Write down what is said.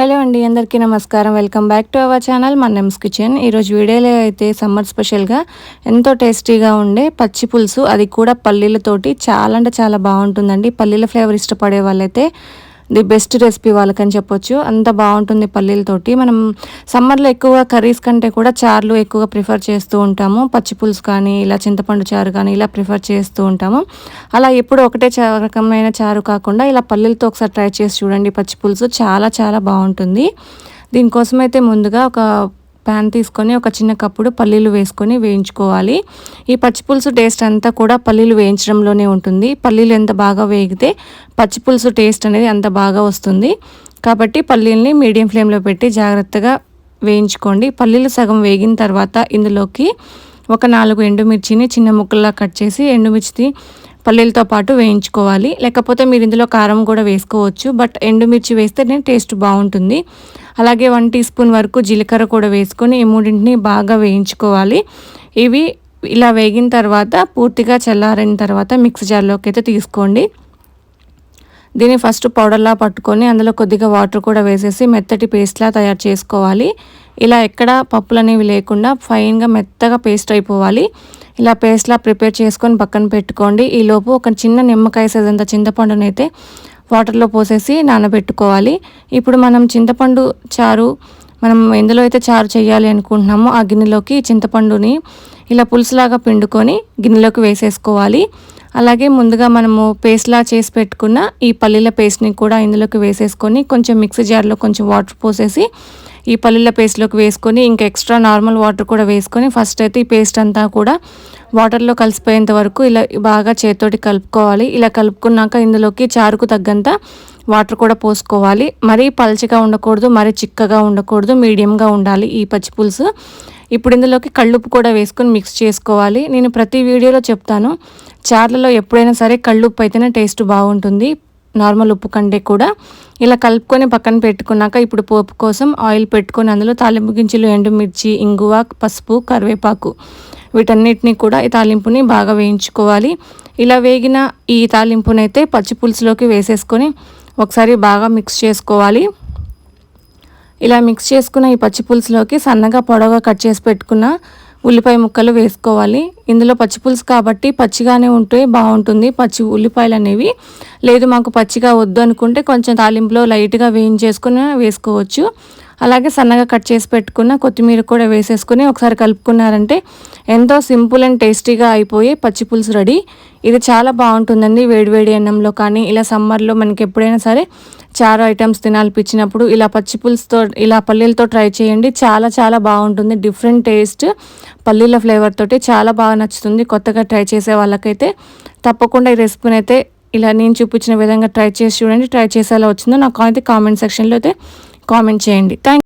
Hello అండి అందరికీ నమస్కారం. Welcome back to our channel Mannem's kitchen. ఈరోజు వీడియోలో అయితే సమ్మర్ స్పెషల్గా ఎంతో టేస్టీగా ఉండే పచ్చి పులుసు. అది కూడా పల్లీలతోటి చాలా అంటే చాలా బాగుంటుందండి. పల్లీల ఫ్లేవర్ ఇష్టపడే వాళ్ళైతే ది బెస్ట్ రెసిపీ వాళ్ళకని చెప్పొచ్చు. అంత బాగుంటుంది పల్లీలతోటి. మనం సమ్మర్లో ఎక్కువగా కర్రీస్ కంటే కూడా చారులు ఎక్కువగా ప్రిఫర్ చేస్తూ ఉంటాము. పచ్చి పులుసు కానీ ఇలా చింతపండు చారు కానీ ఇలా ప్రిఫర్ చేస్తూ ఉంటాము. అలా ఎప్పుడు ఒకటే రకమైన చారు కాకుండా ఇలా పల్లీలతో ఒకసారి ట్రై చేసి చూడండి. పచ్చి పులుసు చాలా చాలా బాగుంటుంది. దీనికోసం అయితే ముందుగా ఒక ప్యాన్ తీసుకొని ఒక చిన్న కప్పుడు పల్లీలు వేసుకొని వేయించుకోవాలి. ఈ పచ్చిపులుసు టేస్ట్ అంతా కూడా పల్లీలు వేయించడంలోనే ఉంటుంది. పల్లీలు ఎంత బాగా వేగితే పచ్చిపులుసు టేస్ట్ అనేది అంత బాగా వస్తుంది. కాబట్టి పల్లీల్ని మీడియం ఫ్లేమ్లో పెట్టి జాగ్రత్తగా వేయించుకోండి. పల్లీలు సగం వేగిన తర్వాత ఇందులోకి ఒక నాలుగు ఎండుమిర్చిని చిన్న ముక్కల్లా కట్ చేసి ఎండుమిర్చి పల్లీలతో పాటు వేయించుకోవాలి. లేకపోతే మీరు ఇందులో కారం కూడా వేసుకోవచ్చు. బట్ ఎండుమిర్చి వేస్తేనే టేస్ట్ బాగుంటుంది. అలాగే వన్ టీ స్పూన్ వరకు జీలకర్ర కూడా వేసుకొని ఈ మూడింటిని బాగా వేయించుకోవాలి. ఇవి ఇలా వేగిన తర్వాత పూర్తిగా చల్లారిన తర్వాత మిక్సీ జార్లోకి అయితే తీసుకోండి. దీన్ని ఫస్ట్ పౌడర్లా పట్టుకొని అందులో కొద్దిగా వాటర్ కూడా వేసేసి మెత్తటి పేస్ట్లా తయారు చేసుకోవాలి. ఇలా ఎక్కడ పప్పులు అనేవి లేకుండా ఫైన్గా మెత్తగా పేస్ట్ అయిపోవాలి. ఇలా పేస్ట్లా ప్రిపేర్ చేసుకొని పక్కన పెట్టుకోండి. ఈలోపు ఒక చిన్న నిమ్మకాయ సైజ్ అంత చింతపండునైతే వాటర్లో పోసేసి నానబెట్టుకోవాలి. ఇప్పుడు మనం చింతపండు చారు మనం ఎందులో అయితే చారు చేయాలి అనుకుంటున్నామో ఆ గిన్నెలోకి చింతపండుని ఇలా పులుసులాగా పిండుకొని గిన్నెలోకి వేసేసుకోవాలి. అలాగే ముందుగా మనము పేస్ట్లా చేసి పెట్టుకున్న ఈ పల్లీల పేస్ట్ని కూడా ఇందులోకి వేసేసుకొని కొంచెం మిక్సీ జార్లో కొంచెం వాటర్ పోసేసి ఈ పల్లీల పేస్ట్లోకి వేసుకొని ఇంకా ఎక్స్ట్రా నార్మల్ వాటర్ కూడా వేసుకొని ఫస్ట్ అయితే ఈ పేస్ట్ అంతా కూడా వాటర్లో కలిసిపోయేంత వరకు ఇలా బాగా చేతితోటి కలుపుకోవాలి. ఇలా కలుపుకున్నాక ఇందులోకి చారుకు తగ్గంత వాటర్ కూడా పోసుకోవాలి. మరీ పల్చగా ఉండకూడదు మరీ చిక్కగా ఉండకూడదు మీడియంగా ఉండాలి ఈ పచ్చి పులుసు. ఇప్పుడు ఇందులోకి కళ్ళుప్పు కూడా వేసుకొని మిక్స్ చేసుకోవాలి. నేను ప్రతి వీడియోలో చెప్తాను చార్లలో ఎప్పుడైనా సరే కళ్ళుప్పు అయితేనే టేస్ట్ బాగుంటుంది. నార్మల్ ఉప్పు కంటే కూడా ఇలా కలుపుకొని పక్కన పెట్టుకున్నాక ఇప్పుడు పోపు కోసం ఆయిల్ పెట్టుకొని అందులో తాలింపు గింజలు ఎండుమిర్చి ఇంగువ పసుపు కరివేపాకు వీటన్నిటిని కూడా ఈ తాలింపుని బాగా వేయించుకోవాలి. ఇలా వేగిన ఈ తాలింపునైతే పచ్చి పులుసులోకి వేసేసుకొని ఒకసారి బాగా మిక్స్ చేసుకోవాలి. ఇలా మిక్స్ చేసుకున్న ఈ పచ్చి పులుసులోకి సన్నగా పొడవుగా కట్ చేసి పెట్టుకున్న ఉల్లిపాయ ముక్కలు వేసుకోవాలి. ఇందులో పచ్చిపులుసు కాబట్టి పచ్చిగానే ఉంటే బాగుంటుంది. పచ్చి ఉల్లిపాయలు అనేవి లేదు మాకు పచ్చిగా వద్దు అనుకుంటే కొంచెం తాలింపులో లైట్గా వేయించేసుకుని వేసుకోవచ్చు. అలాగే సన్నగా కట్ చేసి పెట్టుకున్న కొత్తిమీర కూడా వేసేసుకుని ఒకసారి కలుపుకున్నారంటే ఎంతో సింపుల్ అండ్ టేస్టీగా అయిపోయి పచ్చి పులుసు రెడీ. ఇది చాలా బాగుంటుందండి వేడివేడి అన్నంలో కానీ ఇలా సమ్మర్లో మనకి ఎప్పుడైనా సరే చారు ఐటమ్స్ తినాలనిపించినప్పుడు ఇలా పచ్చి పులుసుతో ఇలా పల్లీలతో ట్రై చేయండి. చాలా చాలా బాగుంటుంది. Different taste. పల్లీల ఫ్లేవర్ తోటి చాలా బాగా నచ్చుతుంది. కొత్తగా ట్రై చేసే వాళ్ళకైతే తప్పకుండా ఈ రెసిపీని అయితే ఇలా నేను చూపించిన విధంగా ట్రై చేసి చూడండి. ట్రై చేసేలా వచ్చిందో నాకు అయితే కామెంట్ సెక్షన్లో అయితే కామెంట్ చేయండి. థ్యాంక్